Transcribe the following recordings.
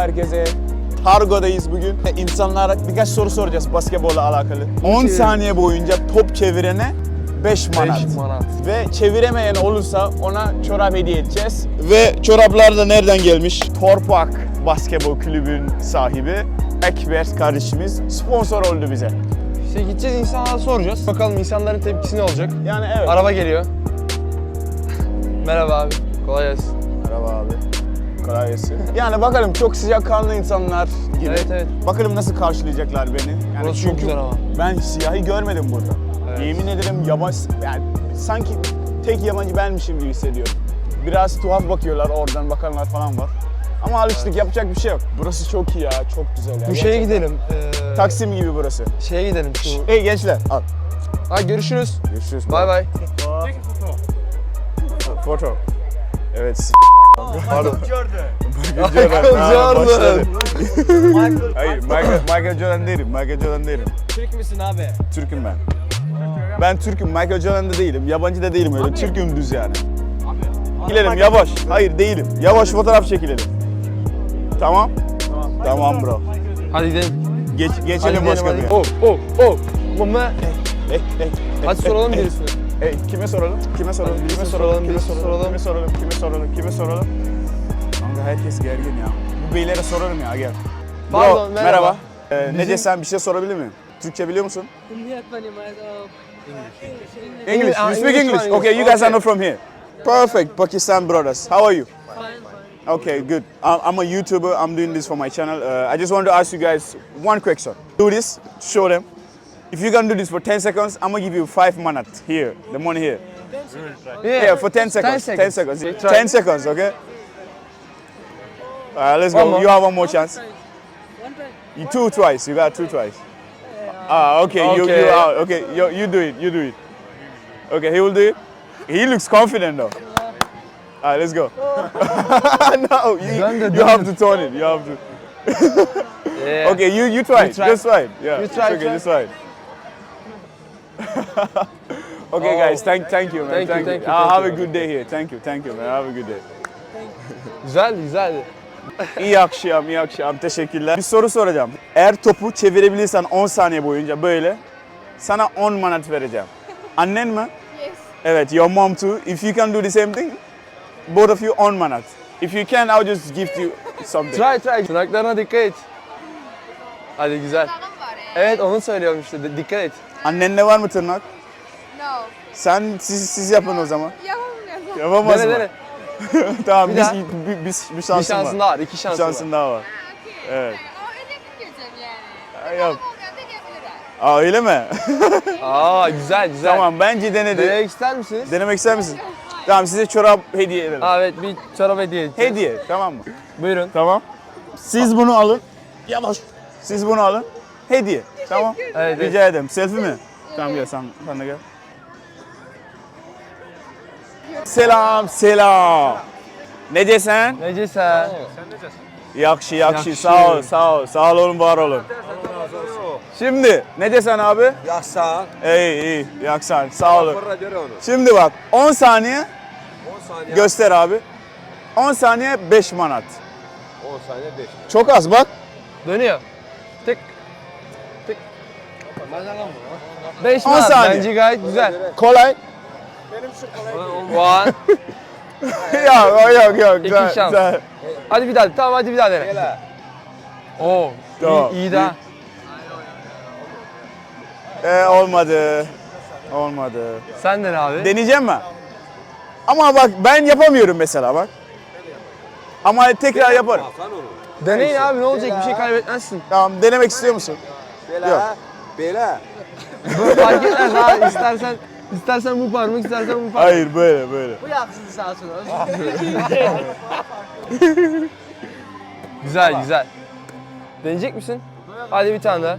herkese. Targo'dayız bugün. İnsanlara birkaç soru soracağız basketbolla alakalı. 10 saniye boyunca top çevirene 5 manat. 5 manat. Ve çeviremeyen olursa ona çorap hediye edeceğiz. Ve çoraplar da nereden gelmiş? Torpak Basketbol Kulübü'nün sahibi Ekber kardeşimiz sponsor oldu bize. İşte gideceğiz insanlara soracağız. Bakalım insanların tepkisi ne olacak? Yani evet. Araba geliyor. Merhaba abi. Kolay gelsin. Gelsin. Yani bakalım çok sıcakkanlı insanlar gibi. Evet, evet. Bakalım nasıl karşılayacaklar beni. Yani Burası çok güzel ama. Ben siyahi görmedim burada. Evet. Yemin ederim yabancı, yani sanki tek yabancı benmişim gibi hissediyorum. Biraz tuhaf bakıyorlar oradan bakanlar falan var. Ama alıştık yapacak bir şey yok. Burası çok iyi ya, çok güzel ya. Bu şeye Gerçekten. gidelim. Ee, Taksim gibi burası. Şeye gidelim şu. Hey gençler, al. Ha görüşürüz. Görüşürüz. Bay bay. Foto. Evet. Pardon. Michael Michael Jordan. Hayır, Michael, Michael Jordan değilim. Michael Jordan değilim. Türk müsün abi? Türk'üm ben. Ben Türk'üm. Michael Jordan da değilim. Yabancı da değilim öyle. Türk'üm düz yani. Çekilelim yavaş. Hayır değilim. Yavaş fotoğraf çekilelim. Tamam? Tamam bro. Hadi gidelim. Geç, Hadi geçelim gidelim başka hadi. bir yere. Oh oh oh. Mama. Hey, hey, Hadi hey, soralım hey, birisine. Hey, kime soralım? Kime soralım? Hadi Kime soralım? Kime soralım? Kime soralım? Kime soralım? Kime soralım? Kanka herkes gergin ya. Bu beylere sorarım ya gel. Pardon, merhaba. merhaba. Ee, ne Bizim- desem bir şey sorabilir miyim? Türkçe biliyor musun? Mas English. Ah, You speak English English? Okay, you English. guys are not from here. Perfect, Pakistan brothers. How are you? fine. Okay, good. I'm a YouTuber. I'm doing this for my channel. Uh, I just want to ask you guys one question. Do this, show them. If you can do this for 10 seconds, I'm gonna give you five minutes here, the money here. Yeah, for 10 seconds. 10 seconds. Okay, try. 10 seconds, okay? Alright, let's One go. more. You have one more chance. One try. You two twice. You got two twice. Ah, okay. You you Okay. out. Okay, you, you do it. You do it. Okay, he will do it. He looks confident though. All right, let's go. no, you, you have to turn it. You have to. Yeah. Okay, you you try. You it. try. Just try it. Yeah. You it's try, Okay, try. just try it. okay, Oh. guys. Thank thank you, man. Thank you, Thank, thank you, thank have you. a good day here. Thank you. Thank you, man. Have a good day. Güzel güzel. İyi akşam, iyi akşam. Teşekkürler. Bir soru soracağım. Eğer topu çevirebilirsen 10 saniye boyunca böyle sana 10 manat vereceğim. Annen mi? Yes. Evet, your mom too. If you can do the same thing, both of you 10 manat. If you can, I'll just give you something. Try try. Tırnaklarına dikkat et. Hadi güzel. Evet onu söylüyorum işte. Dikkat et. Annende var mı tırnak? No. Sen siz siz yapın o zaman. Yapamıyorum. Yapamaz Dene mı? dene. tamam, Bir biz, daha. bir, bir, bir Bir şansın, şansın var. daha var. iki Bir şansın, şansın var. daha var. Okey. Evet. Ama öyle gitmeyeceğim yani. Ha, Yap. Olmayan da yapılır. Aa öyle mi? Aa güzel güzel. tamam, bence denedi. Denemek ister misiniz? Denemek ister misin? Tamam, size çorap hediye edelim. Aa, evet bir çorap hediye edeceğiz. Hediye, tamam mı? Buyurun. Tamam. Siz bunu alın. Yavaş. Siz bunu alın. Hediye. Tamam. Evet, evet. Rica ederim. Selfie mi? Tamam gel sen, sen de gel. Selam, selam. Ne desen? Nece sen? Yakşı, yakşı. Yakşı. Sağ ol, sağ ol. Sağ olun, var olun. Şimdi ne desen abi? Yaksan. İyi, iyi. Yaksan. Sağ olun. Fırla göre onu. Şimdi bak 10 saniye 10 saniye. göster abi. 10 saniye 5 manat. 10 saniye 5. Çok az bak. Dönüyor. Tık. 5 On mi? saniye. Bence gayet güzel. Kolay. One. yok yok yok. Güzel, şans. güzel. Hadi bir daha. Tamam hadi bir daha dene. Gel Oo. Tamam. İyi, iyi daha. Ee, olmadı. Olmadı. Sen dene abi. Deneyeceğim mi? Ama bak ben yapamıyorum mesela bak. Ama tekrar yaparım. Deneyin abi ne olacak bir şey kaybetmezsin. Tamam denemek istiyor musun? Bela. Yok. Bela. Bu fark etmez abi istersen istersen bu parmak istersen bu parmak. Hayır böyle böyle. Bu yapsın sağ olsun. Güzel güzel. Deneyecek misin? Hadi bir tane daha.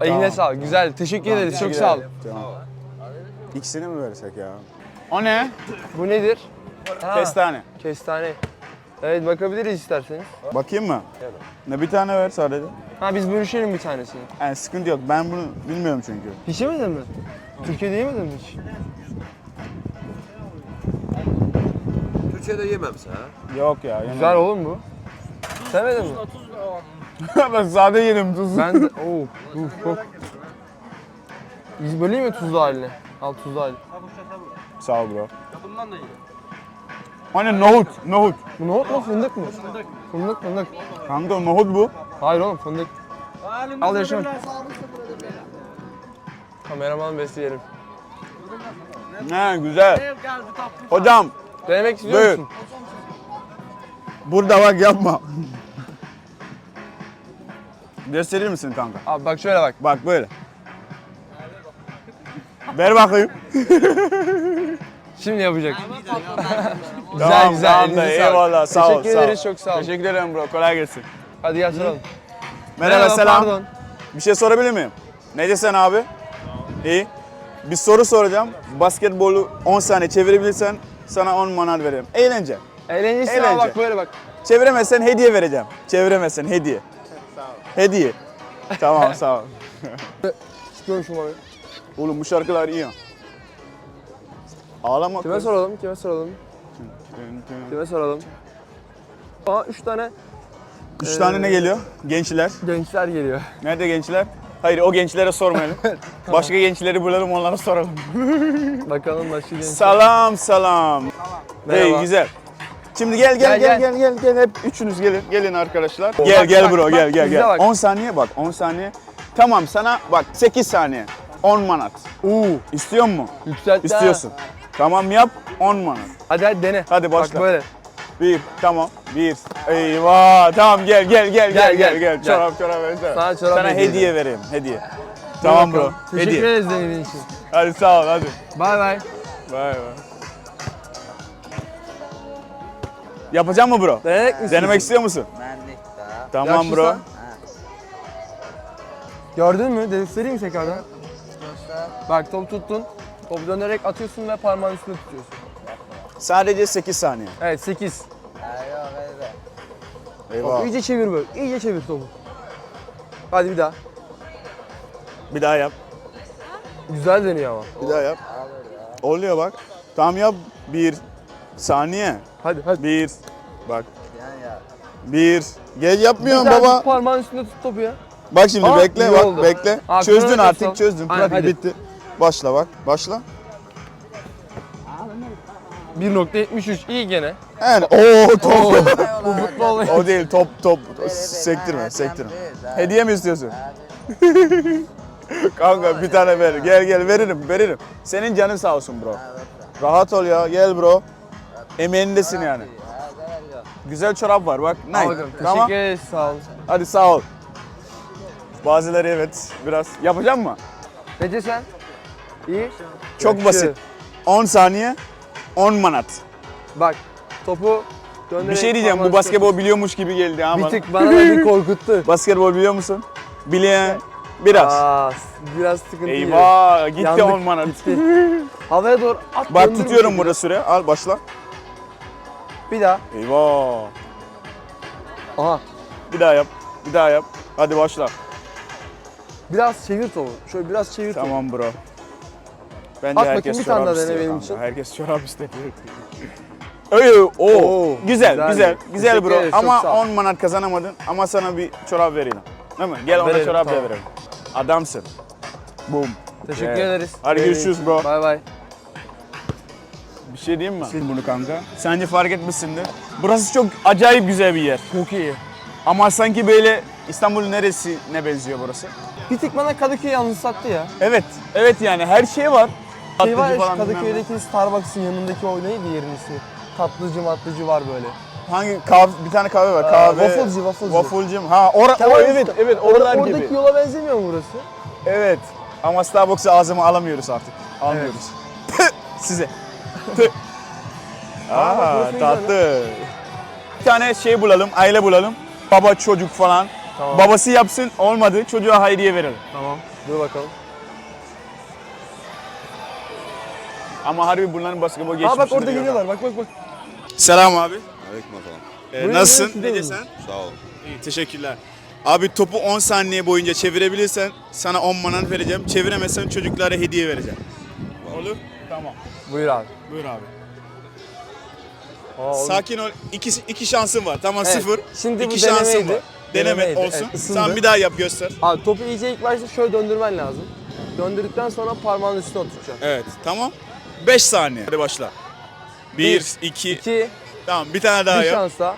Eline sağlık. Güzel. Teşekkür ederiz. Çok sağ ol. Tamam. İkisini mi versek ya? O ne? Bu nedir? Ha, Kestane. Kestane. Evet bakabiliriz isterseniz. Bakayım mı? Ne bir tane ver sadece. Ha biz bölüşelim bir tanesini. Yani sıkıntı yok. Ben bunu bilmiyorum çünkü. Hiç yemedin mi? Türkiye'de yemedin mi hiç? Türkiye'de yemem sen ha. Yok ya. yani- Güzel oğlum bu. Sevmedin mi? ben sade yedim tuzlu. Ben de... Oo. Uf, çok. Biz böleyim mi tuzlu halini? Al tuzlu halini. Sağ ol bro. Hani nohut, nohut. Bu nohut mu fındık mı? Fındık. Fındık fındık. Kanka nohut bu. Hayır oğlum fındık. Al yaşam. Kameraman besleyelim. Ne güzel. Hocam Denemek istiyor Buyur. musun? burada bak yapma. Gösterir misin kanka? Abi bak şöyle bak. Bak böyle. Ver bakayım. Şimdi yapacak. güzel Tamam, güzel. tamam da, eyvallah, sağ ol, Teşekkür sağ ol. ederiz çok sağ ol. Teşekkür ederim bro. Kolay gelsin. Hadi gel soralım. Merhaba, selam. Pardon. Bir şey sorabilir miyim? Ne desen abi? İyi. Bir soru soracağım. Basketbolu 10 saniye çevirebilirsen sana 10 manat veririm. Eğlence. Eğlencesi Eğlence. Bak böyle bak. Çeviremezsen hediye vereceğim. Çeviremezsen hediye. Hediye. tamam sağ ol. Çıkıyorum şu mavi. Oğlum bu şarkılar iyi ya. Ağlama. Kime kız. soralım? Kime soralım? Kime soralım? Aa üç tane Üç tane ne geliyor? Gençler. gençler geliyor. Nerede gençler? Hayır o gençlere sormayalım. Başka gençleri bulalım onlara soralım. Bakalım başka gençler. Salam salam. Hey Merhaba. güzel. Şimdi gel gel Gel, gel gel gel gel hep üçünüz gelin gelin arkadaşlar. Bak, Gel gel bak, bro bak, gel gel bize gel. bak. 10 saniye bak 10 saniye. Tamam sana bak 8 saniye. 10 manat. Oo, İstiyor musun? yükseltti ha. İstiyorsun. Tamam yap 10 manat. Hadi hadi dene. Hadi başla. Bak böyle. Bir tamam bir. Eyvah tamam gel gel gel gel Gel, gel gel. Çorap çorap vereceğim. Sana çorap Sana hediye hediye vereyim hediye. Tamam bro. Teşekkür Hediye. ederiz denediğin için. Hadi sağ ol hadi. Bay bay. Vay vay. Yapacak mı bro? Denemek misin? Denemek istiyor musun? Tamam bro. Gördün mü? Göstereyim mi tekrardan? Bak top tuttun. Topu dönerek atıyorsun ve parmağın üstüne tutuyorsun. Sadece 8 saniye. Evet 8. Eyvah. Topu iyice çevir böyle. İyice çevir topu. Hadi bir daha. Bir daha yap. Güzel deniyor ama. Bir daha yap. Oluyor bak. Tamam yap. Bir saniye. Hadi hadi. Bir. Bak. Bir. Gel Bir yapmıyorsun baba. parmağın üstünde tut topu ya. Bak şimdi Aa, bekle iyi bak oldu. bekle. Aa, çözdün kronometre artık sal. çözdün. Aynen, Pratik hadi. bitti. Başla bak. Başla. 1.73 iyi gene. Yani ooo top. Bu futbol. o değil top top. Sektirme sektirme. Hediye mi istiyorsun? Kanka bir tane ver. Gel gel veririm veririm. Senin canın sağ olsun bro. Rahat ol ya gel bro. Emeğindesin yani. Güzel çorap var bak. Nice. bakalım. Tamam. Teşekkür ederiz sağ olun. Hadi sağ ol. Bazıları evet biraz. Yapacak mı? Nece sen? İyi. Çok Yakışır. basit. 10 saniye 10 manat. Bak topu dönerek Bir şey diyeceğim bu basketbol biliyormuş gibi geldi ama. Bir tık bana da bir korkuttu. Basketbol biliyor musun? Bileyen biraz. Aa, biraz sıkıntı Eyvah gitti Yandık, 10 manat. Gitti. Havaya doğru at. Bak döndür tutuyorum burada süre. Al başla. Bir daha. Eyvah. Aha. Bir daha yap. Bir daha yap. Hadi başla. Biraz çevir topu. Şöyle biraz çevir topu. Tamam bro. Bence At herkes bakayım bir çorap tane daha dene istiyor benim kanka. için. Herkes çorap istedi. Öyle. Oo, Güzel, güzel. güzel, Teşekkür bro. ederiz, çok Ama sağ ol. 10 manat kazanamadın. Ama sana bir çorap vereyim. Değil mi? Gel ona Verelim, çorap da tamam. verelim. Adamsın. Boom. Teşekkür Evet. ederiz. Hadi görüşürüz bro. Bay bay. Bir şey diyeyim mi? Bunu kanka. Sence fark etmişsindir. Burası çok acayip güzel bir yer. Çok iyi. Ama sanki böyle İstanbul'un neresine benziyor burası? Bir tık bana Kadıköy yalnız sattı ya. Evet. Evet yani her şey var. Şey var Tatlıcı ya falan şu bilmem ne. Kadıköy'deki Starbucks'ın yanındaki o neydi yerin ismi? Tatlıcı matlıcı var böyle. Hangi kahve, bir tane kahve var. Kahve. wafflecı, wafflecı. Wafflecı mı? Ha, ora, Kemal o, Usta. evet, evet, Orada, oralar oradaki gibi. yola benzemiyor mu burası? Evet. Ama Starbucks'ı ağzıma alamıyoruz artık. Almıyoruz. Tüh, Size. Aa, Aa, burası ne tatlı. Bir tane şey bulalım, aile bulalım. Baba, çocuk falan. Tamam. Babası yapsın, olmadı. Çocuğa hayriye verelim. Tamam. Dur bakalım. Ama harbi bunların basketbol geçmişini Aa bak orada geliyorlar. Bak bak bak. Selam abi. Aleykümselam. Ee, Buyurun, nasılsın? buyurun, Nece size sen? Sağ ol. İyi, teşekkürler. Abi topu 10 saniye boyunca çevirebilirsen sana 10 manat vereceğim. Çeviremezsen çocuklara hediye vereceğim. Olur? Tamam. Buyur abi. Buyur abi. Aa, oğlum. Sakin ol. İki, iki şansın var. Tamam Evet, sıfır. şimdi bu iki şansın denemeydi. var. Deneme Denemeydi, olsun. evet, ısındı. Sen bir daha yap göster. Abi topu iyice ilk başta şöyle döndürmen lazım. Döndürdükten sonra parmağın üstüne oturtacaksın. Evet tamam. 5 saniye. Hadi başla. 1, Bir, 2, İki, tamam bir tane daha bir yap. şans daha.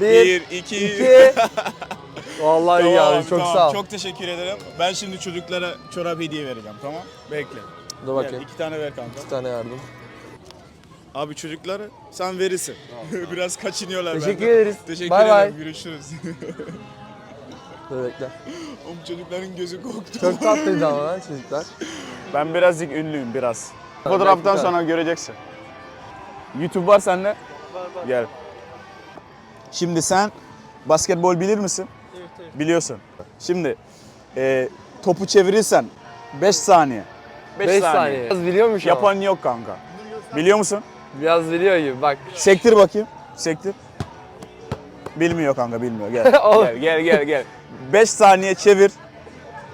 1, Bir, 2, iki. Vallahi iyi abi çok sağ ol. Çok teşekkür ederim. Ben şimdi çocuklara çorap hediye vereceğim tamam? Bekle. Dur Gel, bakayım. iki tane ver kanka. Bir tane yardım. Abi çocuklara sen verirsin. Biraz kaçınıyorlar Teşekkür benden. ederiz. Teşekkür Bay ederim. bay. Görüşürüz. Dur bekle. Oğlum çocukların gözü korktu. Çok tatlıydı ama lan çocuklar. Ben birazcık ünlüyüm biraz. Fotoğraftan sonra göreceksin. YouTube var sende. Gel. Şimdi sen basketbol bilir misin? Evet, evet. Biliyorsun. Şimdi e, topu çevirirsen 5 saniye. 5 saniye. Biraz biliyormuş ama. Yapan yok kanka. Biliyor musun? Biraz biliyor gibi bak. Sektir bakayım. Sektir. Bilmiyor kanka bilmiyor. Gel. Oğlum. gel gel gel gel. 5 saniye çevir.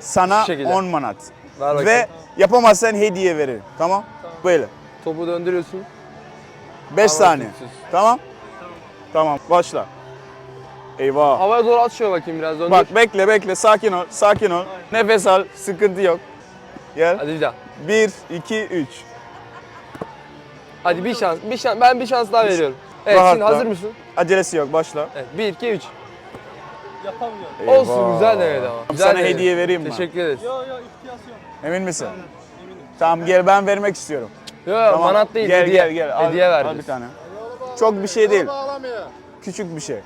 Sana Şu şekilde. 10 manat. Ver bakayım. Ve yapamazsan hediye veririm. Tamam? Böyle. Topu döndürüyorsun. 5 Ama saniye. Tamam? Tamam. Başla. Eyvah. Havaya doğru at şöyle bakayım biraz döndür. Bak bekle bekle sakin ol. Sakin ol. Nefes al. Sıkıntı yok. Gel. Hadi bir daha. 1 2 3. Hadi bir şans. Bir şans. Ben bir şans daha veriyorum. Evet Rahatla. şimdi hazır mısın? Acelesi yok. Başla. Evet 1 2 3. Yapamıyorum. Olsun Eyvah. güzel denedi ama. Güzel Sana denedi. hediye vereyim mi? Teşekkür ederiz. Yo yo ihtiyaç yok. Emin misin? Tamam gel ben vermek istiyorum. Yok Tamam. manat değil gel, hediye. Gel gel Al- Hediye Al verdik. bir tane. Çok bir şey değil. Küçük bir şey.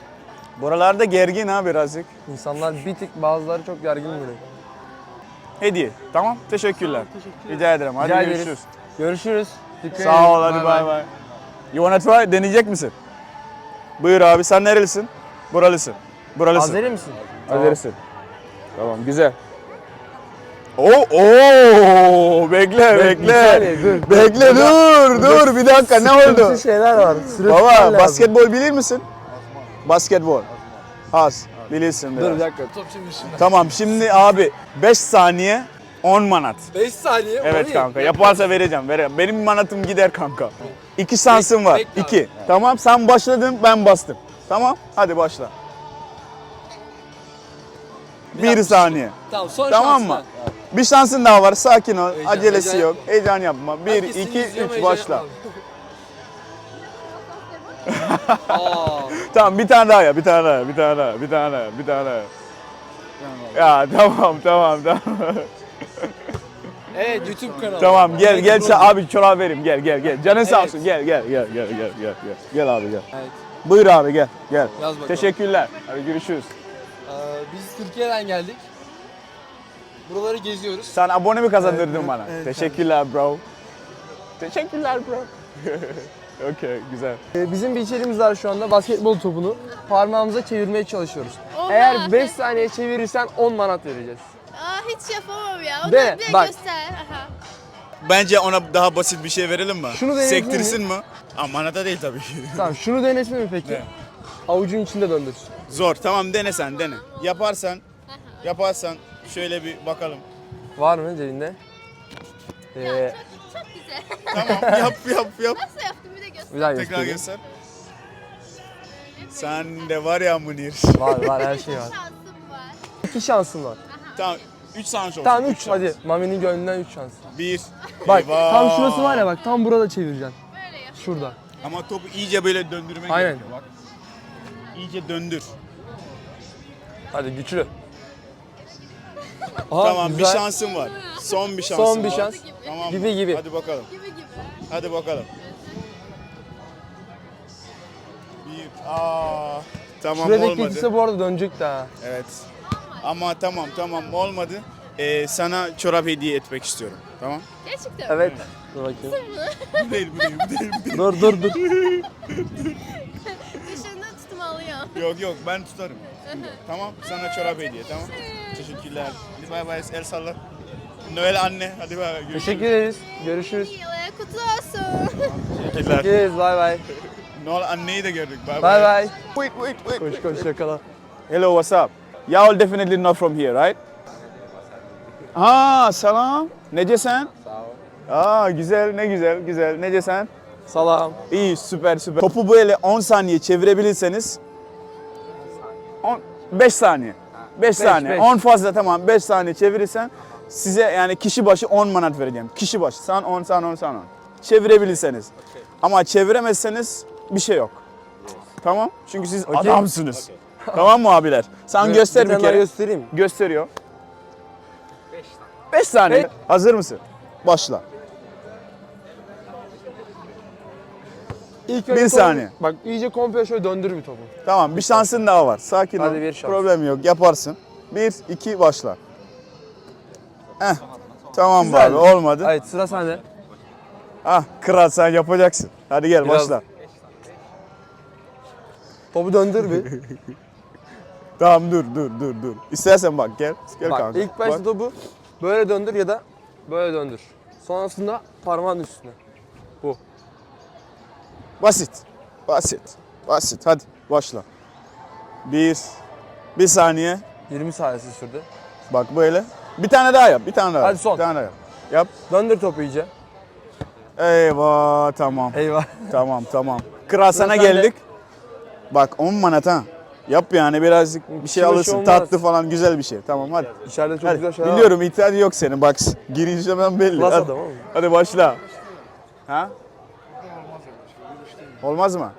Buralarda gergin ha birazcık. İnsanlar bir tık bazıları çok gergin bugün. Hediye. Tamam. Teşekkürler. Rica ederim. Hadi Rica ederiz. görüşürüz. Görüşürüz. Dikkat Sağ ol. Hadi bay bay. You wanna try? Deneyecek misin? Buyur abi. Sen nerelisin? Buralısın. Buralısın. Azeri misin? Azerisin. Tamam. Güzel. Oo, oo, bekle, bekle. saniye, dur. Bekle, dur, dur. Bir dakika, ne oldu? Şeyler var. Baba, lazım. basketbol bilir misin? Basketbol. Az. Bilirsin biraz. Dur bir dakika. Tamam, şimdi abi 5 saniye 10 manat. 5 saniye. Evet kanka, yaparsa vereceğim, vereceğim. Benim manatım gider kanka. İki şansım var, bekle abi. iki. Tamam, sen başladın, ben bastım. Tamam, hadi başla. Bir saniye. Tamam son Tamam mı? Bir şansın daha var. Sakin ol. Heyecan- Acelesi heyecan- yok. Heyecan yapma. 1 2 3 başla. Tamam bir tane daha ya. Bir tane daha. Bir tane daha. Bir tane daha. Bir tane daha. Ya tamam tamam tamam. Evet YouTube kanalı. tamam gel gel sen abi çorap vereyim. Gel gel gel. Canın sağ olsun. Gel gel gel gel gel gel gel. Gel abi gel. Evet. Buyur abi gel. Gel. Yaz bakalım. Teşekkürler. Hadi görüşürüz. Ee, biz Türkiye'den geldik. Buraları geziyoruz. Sen abone mi kazandırdın Evet, bana? evet, Teşekkürler bro. Teşekkürler bro. Okey güzel. Ee, bizim bir içeriğimiz var şu anda. Basketbol topunu parmağımıza çevirmeye çalışıyoruz. Oha. Eğer 5 saniye çevirirsen 10 manat vereceğiz. Aa hiç yapamam ya. Onu De, bir bak. göster. Aha. Bence ona daha basit bir şey verelim mi? Şunu deneyebilir Sektirsin mi? Ama da değil tabii ki. Tamam şunu denesin mi peki? Ne? Avucun içinde döndürsün. Zor. Tamam dene sen dene. Yaparsan yaparsan şöyle bir bakalım. Var mı cebinde? Ee, Çok, çok güzel. Tamam yap yap yap. Nasıl yaptım bir de göster. bir daha Tekrar göstereyim. göster. Sen de var ya Munir. Var var her şey var. Şansım var. İki şansın var. tamam 3 şans olsun. Tamam üç 3 şans. hadi. Mami'nin gönlünden 3 şans. 1. Bak tam şurası var ya bak tam burada çevireceksin. Böyle yap. Şurada. Ama topu iyice böyle döndürmek Aynen. gerekiyor bak. İyice döndür. Hadi güçlü. Aha, tamam bir güzel. şansın var. Son bir şansın Son bir var. şans. Tamam. Gibi gibi. Hadi bakalım. Gibi gibi. Hadi bakalım. Bir. Aa. Tamam Şuraya olmadı. geçirse bu arada dönecek daha. Evet. Ama tamam tamam olmadı. Ee, sana çorap hediye etmek istiyorum. Tamam? Gerçekten. Evet. Dur bakayım. Bu değil bu değil bu değil. Bu değil. dur dur dur. Dışında tutmalıyım. yok yok ben tutarım. tamam sana çorap hediye tamam. Teşekkürler. Hadi bay bay el salla. Noel anne hadi bay bay. Görüşürüz. Teşekkür ederiz. Görüşürüz. Kutlu olsun. Teşekkürler. Teşekkür ederiz. Bay bay. Noel anneyi de gördük. Bay Bay bay. Wait wait wait. Koş koş yakala. Hello what's up? Y'all definitely not from here right? Ha selam. Nece sen? Sağ ol. Aa güzel ne güzel güzel. Nece sen? Salam. İyi süper süper. Topu böyle 10 saniye çevirebilirseniz 10 5 saniye. 5 saniye. beş. 10 fazla tamam 5 saniye çevirirsen size yani kişi başı 10 manat vereceğim. Kişi başı. Sen 10 sen 10 sen 10. Çevirebilirseniz. Ama çeviremezseniz bir şey yok. Tamam? Çünkü siz adamsınız. tamam mı abiler? Sen göster bir kere. göstereyim. Gösteriyor. 5 saniye. Hazır mısın? Başla. İlk Bir önce topu- saniye. Bak iyice komple şöyle döndür bir topu. Tamam bir şansın daha var. Sakin Hadi ol. bir şans. Problem yok. Yaparsın. Bir, iki başla. Heh. Tamam Güzel. abi olmadı. Evet sıra sende. Ah kral sen yapacaksın. Hadi gel Biraz- başla. Topu döndür bir. Tamam dur dur dur dur. İstersen bak gel. Gel Bak kanka. ilk başta Bak. topu böyle döndür ya da böyle döndür. Sonrasında parmağın üstüne. Basit. Basit. Basit. Hadi başla. Bir. Bir saniye. 20 saniyesi sürdü. Bak böyle. Bir tane daha yap. Bir tane daha Hadi yap. son. Bir tane daha yap. Yap. Döndür topu iyice. Eyvah tamam. Eyvah. Tamam tamam. Kral sana sende. geldik. Bak 10 manat ha. Yap yani birazcık bir şey Kişi başı alırsın. olmaz. Tatlı falan güzel bir şey. Tamam hadi. İçeride çok hadi. güzel şeyler Biliyorum ihtiyacı yok senin bak. Girişlemem belli. var. Klas Hadi. adam hadi başla. Ha? Olmaz mı?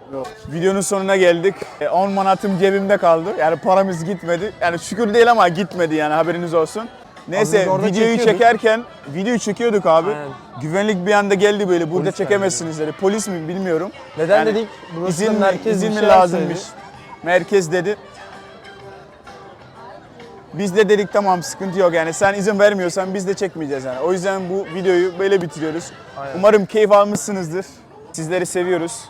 Videonun sonuna geldik. E, 10 manatım cebimde kaldı. Yani paramız gitmedi. Yani şükür değil ama gitmedi yani haberiniz olsun. Neyse videoyu çekiyorduk. çekerken videoyu çekiyorduk abi. Aynen. Güvenlik bir anda geldi böyle burada Polis çekemezsiniz dedi. Polis mi bilmiyorum. Neden Yani dedik? Burası İzin, merkez izin mi şeyler lazımmış? Merkez dedi. Biz de dedik tamam sıkıntı yok yani sen izin vermiyorsan biz de çekmeyeceğiz yani. O yüzden bu videoyu böyle bitiriyoruz. Aynen. Umarım keyif almışsınızdır. Sizleri seviyoruz.